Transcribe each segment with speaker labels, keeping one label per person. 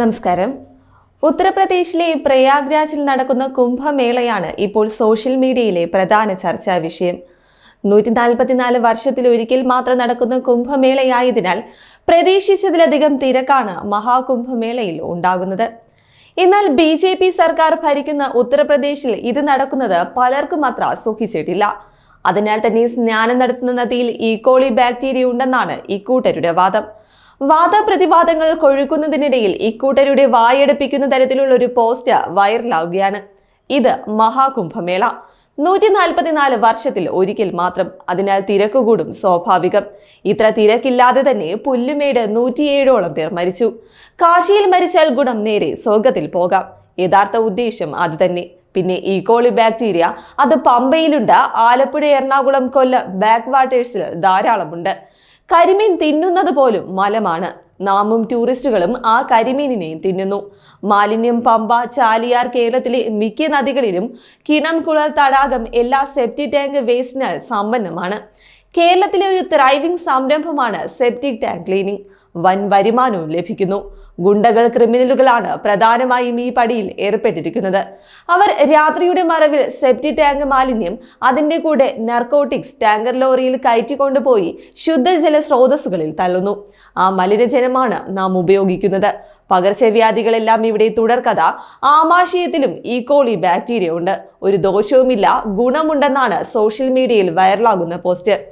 Speaker 1: നമസ്കാരം. ഉത്തർപ്രദേശിലെ പ്രയാഗ്രാജിൽ നടക്കുന്ന കുംഭമേളയാണ് ഇപ്പോൾ സോഷ്യൽ മീഡിയയിലെ പ്രധാന ചർച്ചാ വിഷയം. നൂറ്റി നാൽപ്പത്തിനാല് വർഷത്തിൽ ഒരിക്കൽ മാത്രം നടക്കുന്ന കുംഭമേളയായതിനാൽ പ്രതീക്ഷിച്ചതിലധികം തിരക്കാണ് മഹാകുംഭമേളയിൽ ഉണ്ടാകുന്നത്. എന്നാൽ ബി ജെ പി സർക്കാർ ഭരിക്കുന്ന ഉത്തർപ്രദേശിൽ ഇത് നടക്കുന്നത് പലർക്കും അത്ര സുഖിച്ചിട്ടില്ല. അതിനാൽ തന്നെ സ്നാനം നടത്തുന്ന നദിയിൽ ഈക്കോളി ബാക്ടീരിയ ഉണ്ടെന്നാണ് ഇക്കൂട്ടരുടെ വാദം. വാദപ്രതിവാദങ്ങൾ കൊഴുക്കുന്നതിനിടയിൽ ഇക്കൂട്ടരുടെ വായടപ്പിക്കുന്ന തരത്തിലുള്ള ഒരു പോസ്റ്റ് വൈറലാവുകയാണ്. ഇത് മഹാകുംഭമേള. നൂറ്റി നാൽപ്പത്തിനാല് വർഷത്തിൽ ഒരിക്കൽ മാത്രം. അതിനാൽ തിരക്കുകൂടും സ്വാഭാവികം. ഇത്ര തിരക്കില്ലാതെ തന്നെ പുല്ലുമേട് നൂറ്റിയേഴോളം പേർ മരിച്ചു. കാശിയിൽ മരിച്ചാൽ ഗുണം നേരെ സ്വർഗത്തിൽ പോകാം. യഥാർത്ഥ ഉദ്ദേശം അത് തന്നെ. പിന്നെ ഈക്കോളി ബാക്ടീരിയ അത് പമ്പയിലുണ്ട്. ആലപ്പുഴ എറണാകുളം കൊല്ലം ബാക്ക് വാട്ടേഴ്സിൽ ധാരാളമുണ്ട്. കരിമീൻ തിന്നുന്നത് പോലും മലമാണ്. നാമും ടൂറിസ്റ്റുകളും ആ കരിമീനിനെയും തിന്നുന്നു. മാലിന്യം പമ്പ ചാലിയാർ കേരളത്തിലെ മിക്ക നദികളിലും കിണം കുളർ തടാകം എല്ലാ സെപ്റ്റി ടാങ്ക് വേസ്റ്റിനാൽ സമ്പന്നമാണ്. കേരളത്തിലെ ഒരു ത്രൈവിംഗ് സംരംഭമാണ് സെപ്റ്റിക് ടാങ്ക് ക്ലീനിംഗ് വൻ വരുമാനവും ലഭിക്കുന്നു. ഗുണ്ടകൾ ക്രിമിനലുകളാണ് പ്രധാനമായും ഈ പടിയിൽ ഏർപ്പെട്ടിരിക്കുന്നത്. അവർ രാത്രിയുടെ മറവിൽ സെപ്റ്റി ടാങ്ക് മാലിന്യം അതിന്റെ കൂടെ നർക്കോട്ടിക്സ് ടാങ്കർ ലോറിയിൽ കയറ്റിക്കൊണ്ടുപോയി ശുദ്ധജല സ്രോതസ്സുകളിൽ തള്ളുന്നു. ആ മലിനജലമാണ് നാം ഉപയോഗിക്കുന്നത്. പകർച്ചവ്യാധികളെല്ലാം ഇവിടെ തുടർക്കഥ. ആമാശയത്തിലും ഈക്കോളി ബാക്ടീരിയ ഉണ്ട്. ഒരു ദോഷവുമില്ല ഗുണമുണ്ടെന്നാണ് സോഷ്യൽ മീഡിയയിൽ വൈറലാകുന്ന പോസ്റ്റ്.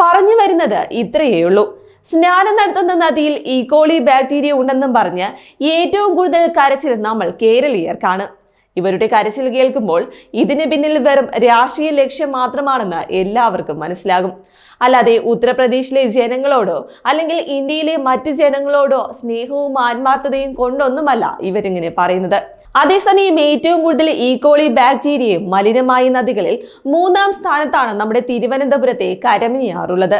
Speaker 1: പറഞ്ഞു വരുന്നത് ഇത്രയേ ഉള്ളൂ സ്നാനം നടത്തുന്ന നദിയിൽ ഈക്കോളി ബാക്ടീരിയ ഉണ്ടെന്നും പറഞ്ഞ് ഏറ്റവും കൂടുതൽ കരച്ചിൽ നമ്മൾ കേരളീയർക്കാണ്. ഇവരുടെ കരച്ചിൽ കേൾക്കുമ്പോൾ ഇതിന് പിന്നിൽ വെറും രാഷ്ട്രീയ ലക്ഷ്യം മാത്രമാണെന്ന് എല്ലാവർക്കും മനസ്സിലാകും. അല്ലാതെ ഉത്തർപ്രദേശിലെ ജനങ്ങളോടോ അല്ലെങ്കിൽ ഇന്ത്യയിലെ മറ്റ് ജനങ്ങളോടോ സ്നേഹവും ആത്മാർത്ഥതയും കൊണ്ടൊന്നുമല്ല ഇവരിങ്ങനെ പറയുന്നത്. അതേസമയം ഏറ്റവും കൂടുതൽ ഈക്കോളി ബാക്ടീരിയയും മലിനമായ നദികളിൽ മൂന്നാം സ്ഥാനത്താണ് നമ്മുടെ തിരുവനന്തപുരത്തെ കരമിനിയാറുള്ളത്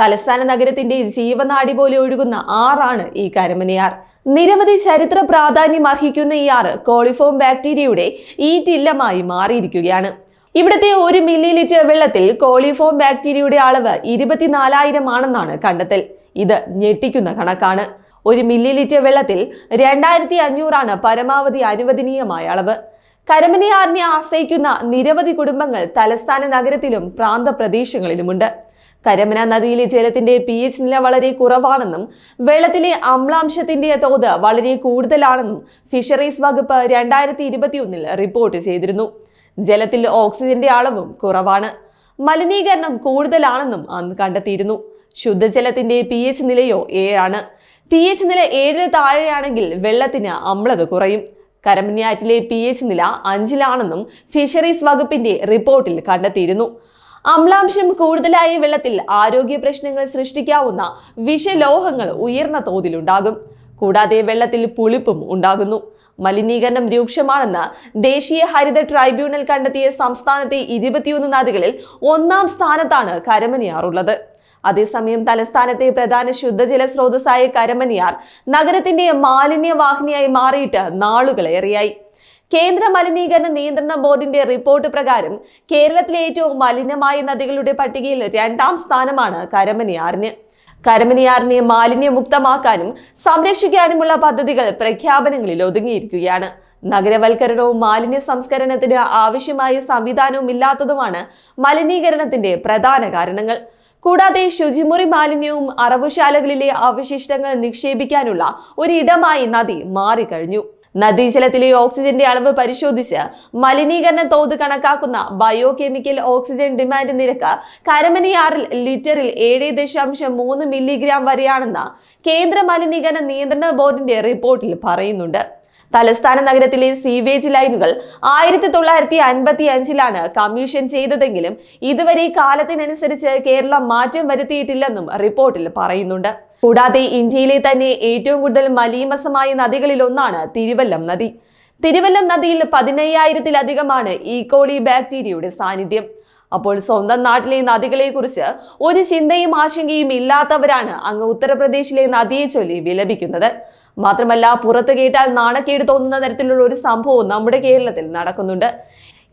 Speaker 1: തലസ്ഥാന നഗരത്തിന്റെ ജീവനാടി പോലെ ഒഴുകുന്ന ആറാണ് ഈ കരമനയാർ. നിരവധി ചരിത്ര പ്രാധാന്യം അർഹിക്കുന്ന ഈ ആറ് കോളിഫോം ബാക്ടീരിയയുടെ ഈറ്റില്ലമായി മാറിയിരിക്കുകയാണ്. ഇവിടുത്തെ ഒരു മില്ലി ലിറ്റർ വെള്ളത്തിൽ കോളിഫോം ബാക്ടീരിയയുടെ അളവ് ഇരുപത്തിനാലായിരം ആണെന്നാണ് കണ്ടെത്തൽ. ഇത് ഞെട്ടിക്കുന്ന കണക്കാണ്. ഒരു മില്ലി ലിറ്റർ വെള്ളത്തിൽ രണ്ടായിരത്തി അഞ്ഞൂറാണ് പരമാവധി അനുവദനീയമായ അളവ്. കരമനയാറിനെ ആശ്രയിക്കുന്ന നിരവധി കുടുംബങ്ങൾ തലസ്ഥാന നഗരത്തിലും പ്രാന്തപ്രദേശങ്ങളിലുമുണ്ട്. കരമന നദിയിലെ ജലത്തിന്റെ പി എച്ച് നില വളരെ കുറവാണെന്നും വെള്ളത്തിലെ അമ്ലാംശത്തിന്റെ തോത് വളരെ കൂടുതലാണെന്നും ഫിഷറീസ് വകുപ്പ് രണ്ടായിരത്തി ഇരുപത്തിയൊന്നിൽ റിപ്പോർട്ട് ചെയ്തിരുന്നു. ജലത്തിൽ ഓക്സിജന്റെ അളവും കുറവാണ്. മലിനീകരണം കൂടുതലാണെന്നും അന്ന് കണ്ടെത്തിയിരുന്നു. ശുദ്ധജലത്തിന്റെ പി എച്ച് നിലയോ ഏഴാണ്. പി എച്ച് നില ഏഴിൽ താഴെയാണെങ്കിൽ വെള്ളത്തിന് അമ്ലത കുറയും. കരമന്യാറ്റിലെ പി എച്ച് നില അഞ്ചിലാണെന്നും ഫിഷറീസ് വകുപ്പിന്റെ റിപ്പോർട്ടിൽ കണ്ടെത്തിയിരുന്നു. അമ്ലാംശം കൂടുതലായ വെള്ളത്തിൽ ആരോഗ്യ പ്രശ്നങ്ങൾ സൃഷ്ടിക്കാവുന്ന വിഷലോഹങ്ങൾ ഉയർന്ന തോതിലുണ്ടാകും. കൂടാതെ വെള്ളത്തിൽ പുളിപ്പും ഉണ്ടാകുന്നു. മലിനീകരണം രൂക്ഷമാണെന്ന് ദേശീയ ഹരിത ട്രൈബ്യൂണൽ കണ്ടെത്തിയ സംസ്ഥാനത്തെ ഇരുപത്തിയൊന്ന് നദികളിൽ ഒന്നാം സ്ഥാനത്താണ് കരമനിയാറുള്ളത് അതേസമയം തലസ്ഥാനത്തെ പ്രധാന ശുദ്ധജല സ്രോതസ്സായ കരമനിയാർ നഗരത്തിന്റെ മാലിന്യവാഹിനിയായി മാറിയിട്ട് നാളുകളേറെയായി. കേന്ദ്ര മലിനീകരണ നിയന്ത്രണ ബോർഡിന്റെ റിപ്പോർട്ട് പ്രകാരം കേരളത്തിലെ ഏറ്റവും മലിനമായ നദികളുടെ പട്ടികയിൽ രണ്ടാം സ്ഥാനമാണ് കരമനിയാറിന്. കരമനിയാറിനെ മാലിന്യമുക്തമാക്കാനും സംരക്ഷിക്കാനുമുള്ള പദ്ധതികൾ പ്രഖ്യാപനങ്ങളിൽ ഒതുങ്ങിയിരിക്കുകയാണ്. നഗരവൽക്കരണവും മാലിന്യ സംസ്കരണത്തിന് ആവശ്യമായ സംവിധാനവും ഇല്ലാത്തതുമാണ് മലിനീകരണത്തിന്റെ പ്രധാന കാരണങ്ങൾ. കൂടാതെ ശുചിമുറി മാലിന്യവും അറവുശാലകളിലെ അവശിഷ്ടങ്ങൾ നിക്ഷേപിക്കാനുള്ള ഒരിടമായി നദി മാറിക്കഴിഞ്ഞു. നദീജലത്തിലെ ഓക്സിജന്റെ അളവ് പരിശോധിച്ച് മലിനീകരണ തോത് കണക്കാക്കുന്ന ബയോ കെമിക്കൽ ഓക്സിജൻ ഡിമാൻഡ് നിരക്ക് കരമനയാറിൽ ലിറ്ററിൽ ഏഴ് ദശാംശം മൂന്ന് മില്ലിഗ്രാം വരെയാണെന്ന് കേന്ദ്ര മലിനീകരണ നിയന്ത്രണ ബോർഡിന്റെ റിപ്പോർട്ടിൽ പറയുന്നുണ്ട്. തലസ്ഥാന നഗരത്തിലെ സീവേജ് ലൈനുകൾ ആയിരത്തി തൊള്ളായിരത്തി അൻപത്തി അഞ്ചിലാണ് കമ്മീഷൻ ചെയ്തതെങ്കിലും ഇതുവരെ കാലത്തിനനുസരിച്ച് കേരളം മാറ്റം വരുത്തിയിട്ടില്ലെന്നും റിപ്പോർട്ടിൽ പറയുന്നുണ്ട്. കൂടാതെ ഇന്ത്യയിലെ തന്നെ ഏറ്റവും കൂടുതൽ മലീമസമായ നദികളിൽ ഒന്നാണ് തിരുവല്ലം നദി. തിരുവല്ലം നദിയിൽ പതിനയ്യായിരത്തിലധികമാണ് ഈക്കോളി ബാക്ടീരിയയുടെ സാന്നിധ്യം. അപ്പോൾ സ്വന്തം നാട്ടിലെ നദികളെ കുറിച്ച് ഒരു ചിന്തയും ആശങ്കയും ഇല്ലാത്തവരാണ് അങ്ങ് ഉത്തർപ്രദേശിലെ നദിയെ ചൊല്ലി വിലപിക്കുന്നത്. മാത്രമല്ല പുറത്ത് കേട്ടാൽ നാണക്കേട് തോന്നുന്ന തരത്തിലുള്ള ഒരു സംഭവം നമ്മുടെ കേരളത്തിൽ നടക്കുന്നുണ്ട്.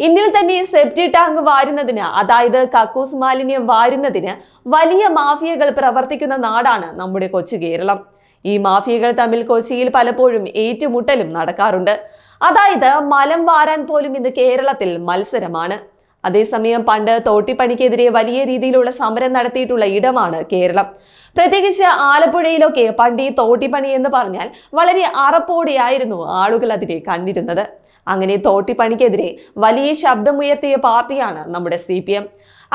Speaker 1: ഇന്ത്യയിൽ തന്നെ സെപ്റ്റി ടാങ്ക് വാരുന്നതിന് അതായത് കക്കൂസ് മാലിന്യം വാരുന്നതിന് വലിയ മാഫിയകൾ പ്രവർത്തിക്കുന്ന നാടാണ് നമ്മുടെ കൊച്ചു കേരളം. ഈ മാഫിയകൾ തമ്മിൽ കൊച്ചിയിൽ പലപ്പോഴും ഏറ്റുമുട്ടലും നടക്കാറുണ്ട്. അതായത് മലം വാരാൻ പോലും ഇന്ന് കേരളത്തിൽ മത്സരമാണ്. അതേസമയം പണ്ട് തോട്ടിപ്പണിക്കെതിരെ വലിയ രീതിയിലുള്ള സമരം നടത്തിയിട്ടുള്ള ഇടമാണ് കേരളം. പ്രത്യേകിച്ച് ആലപ്പുഴയിലൊക്കെ പണ്ട് ഈ തോട്ടിപ്പണി എന്ന് പറഞ്ഞാൽ വളരെ അറപ്പോടെയായിരുന്നു ആളുകൾ അതിനെ കണ്ടിരുന്നത്. അങ്ങനെ തോട്ടിപ്പണിക്കെതിരെ വലിയ ശബ്ദമുയർത്തിയ പാർട്ടിയാണ് നമ്മുടെ സി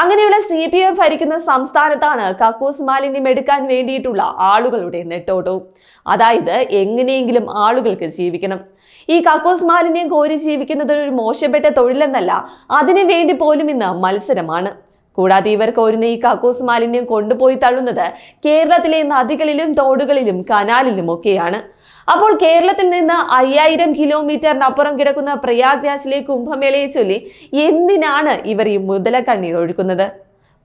Speaker 1: അങ്ങനെയുള്ള സി പി എം ഭരിക്കുന്ന സംസ്ഥാനത്താണ് കക്കൂസ് മാലിന്യം എടുക്കാൻ വേണ്ടിയിട്ടുള്ള ആളുകളുടെ നെട്ടോട്ടവും. അതായത് എങ്ങനെയെങ്കിലും ആളുകൾക്ക് ജീവിക്കണം. ഈ കക്കൂസ് മാലിന്യം കോരി ജീവിക്കുന്നത് ഒരു മോശപ്പെട്ട തൊഴിലെന്നല്ല അതിനു വേണ്ടി പോലും ഇന്ന് മത്സരമാണ്. കൂടാതെ ഇവർ കോരുന്ന ഈ കക്കൂസ് മാലിന്യം കൊണ്ടുപോയി തള്ളുന്നത് കേരളത്തിലെ നദികളിലും തോടുകളിലും കനാലിലും ഒക്കെയാണ്. അപ്പോൾ കേരളത്തിൽ നിന്ന് അയ്യായിരം കിലോമീറ്ററിനപ്പുറം കിടക്കുന്ന പ്രയാഗ്രാജിലെ കുംഭമേളയെ ചൊല്ലി എന്തിനാണ് ഇവർ ഈ മുതല കണ്ണീർ ഒഴുക്കുന്നത്?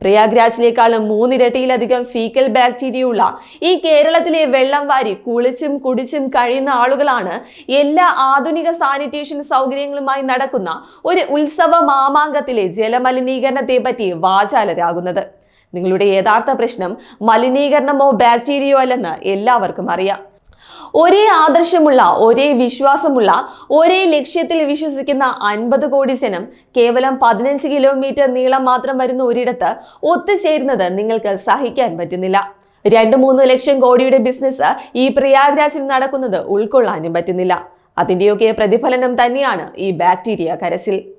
Speaker 1: പ്രയാഗ്രാജിനേക്കാളും മൂന്നിരട്ടിയിലധികം ഫീക്കൽ ബാക്ടീരിയ ഉള്ള ഈ കേരളത്തിലെ വെള്ളം വാരി കുളിച്ചും കുടിച്ചും കഴിയുന്ന ആളുകളാണ് എല്ലാ ആധുനിക സാനിറ്റേഷൻ സൗകര്യങ്ങളുമായി നടക്കുന്ന ഒരു ഉത്സവ മാമാങ്കത്തിലെ ജലമലിനീകരണത്തെ പറ്റി വാചാലരാകുന്നത്. നിങ്ങളുടെ യഥാർത്ഥ പ്രശ്നം മലിനീകരണമോ ബാക്ടീരിയോ അല്ലെന്ന് എല്ലാവർക്കും അറിയാം. ഒരേ ആദർശമുള്ള ഒരേ വിശ്വാസമുള്ള ഒരേ ലക്ഷ്യത്തിൽ വിശ്വസിക്കുന്ന അൻപത് കോടി ജനം കേവലം പതിനഞ്ച് കിലോമീറ്റർ നീളം മാത്രം വരുന്ന ഒരിടത്ത് ഒത്തുചേരുന്നത് നിങ്ങൾക്ക് സഹിക്കാൻ പറ്റുന്നില്ല. രണ്ട് മൂന്ന് ലക്ഷം കോടിയുടെ ബിസിനസ് ഈ പ്രയാഗ്രാജിൽ നടക്കുന്നത് ഉൾക്കൊള്ളാനും പറ്റുന്നില്ല. അതിന്റെയൊക്കെ പ്രതിഫലനം തന്നെയാണ് ഈ ബാക്ടീരിയ കരച്ചിൽ.